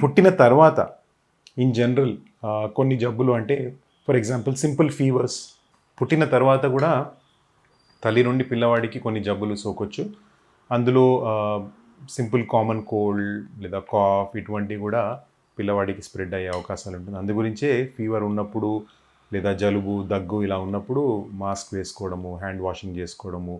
పుట్టిన తర్వాత in general కొన్ని జబ్బులు అంటే ఫర్ ఎగ్జాంపుల్ సింపుల్ ఫీవర్స్ పుట్టిన తర్వాత కూడా తల్లి నుండి పిల్లవాడికి కొన్ని జబ్బులు సోకొచ్చు. అందులో సింపుల్ కామన్ కోల్డ్ లేదా కాఫ్ ఇటువంటివి కూడా పిల్లవాడికి స్ప్రెడ్ అయ్యే అవకాశాలు ఉంటుంది. అందు గురించే ఫీవర్ ఉన్నప్పుడు లేదా జలుబు దగ్గు ఇలా ఉన్నప్పుడు మాస్క్ వేసుకోవడము హ్యాండ్ వాషింగ్ చేసుకోవడము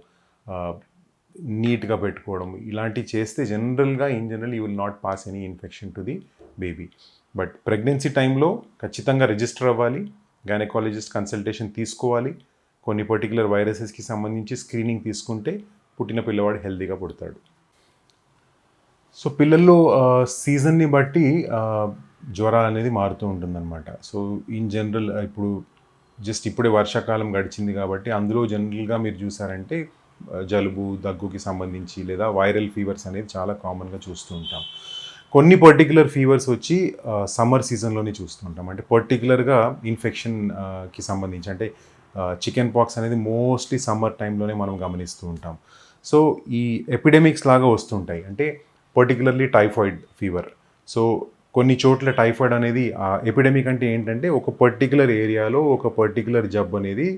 నీట్గా పెట్టుకోవడం ఇలాంటివి చేస్తే జనరల్గా in general you will not pass any infection to the baby. But pregnancy టైంలో ఖచ్చితంగా రిజిస్టర్ అవ్వాలి గైనకాలజిస్ట్ కన్సల్టేషన్ తీసుకోవాలి. కొన్ని పర్టికులర్ వైరసెస్కి సంబంధించి స్క్రీనింగ్ తీసుకుంటే పుట్టిన పిల్లవాడు హెల్తీగా పుడతాడు. సో పిల్లల్లో సీజన్ని బట్టి జ్వరాలు అనేది మారుతూ ఉంటుందన్నమాట. సో ఇన్ జనరల్ ఇప్పుడు జస్ట్ ఇప్పుడే వర్షాకాలం గడిచింది కాబట్టి అందులో జనరల్గా మీరు చూసారంటే జలుబు దగ్గుకి సంబంధించి లేదా వైరల్ ఫీవర్స్ అనేది చాలా కామన్గా చూస్తూ ఉంటాం. కొన్ని పర్టికులర్ ఫీవర్స్ వచ్చి సమ్మర్ సీజన్లోనే చూస్తుంటాం అంటే పర్టికులర్గా ఇన్ఫెక్షన్కి సంబంధించి అంటే చికెన్ పాక్స్ అనేది మోస్ట్లీ సమ్మర్ టైంలోనే మనం గమనిస్తూ ఉంటాం. సో ఈ ఎపిడెమిక్స్ లాగా వస్తుంటాయి అంటే పర్టికులర్లీ టైఫాయిడ్ ఫీవర్ సో కొన్ని చోట్ల టైఫాయిడ్ అనేది ఎపిడెమిక్ అంటే ఏంటంటే ఒక పర్టికులర్ ఏరియాలో ఒక పర్టికులర్ జబ్బు అనేది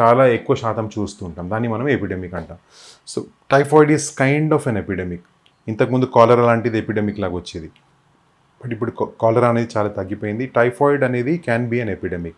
చాలా ఎక్కువ శాతం చూస్తూ ఉంటాం. దాన్ని మనం ఎపిడెమిక్ అంటాం. So typhoid is kind of an epidemic ఇంతకుముందు కాలరా లాంటిది ఎపిడెమిక్ లాగా వచ్చేది. బట్ ఇప్పుడు కాలరా అనేది చాలా తగ్గిపోయింది. టైఫాయిడ్ అనేది క్యాన్ బి అన్ ఎపిడెమిక్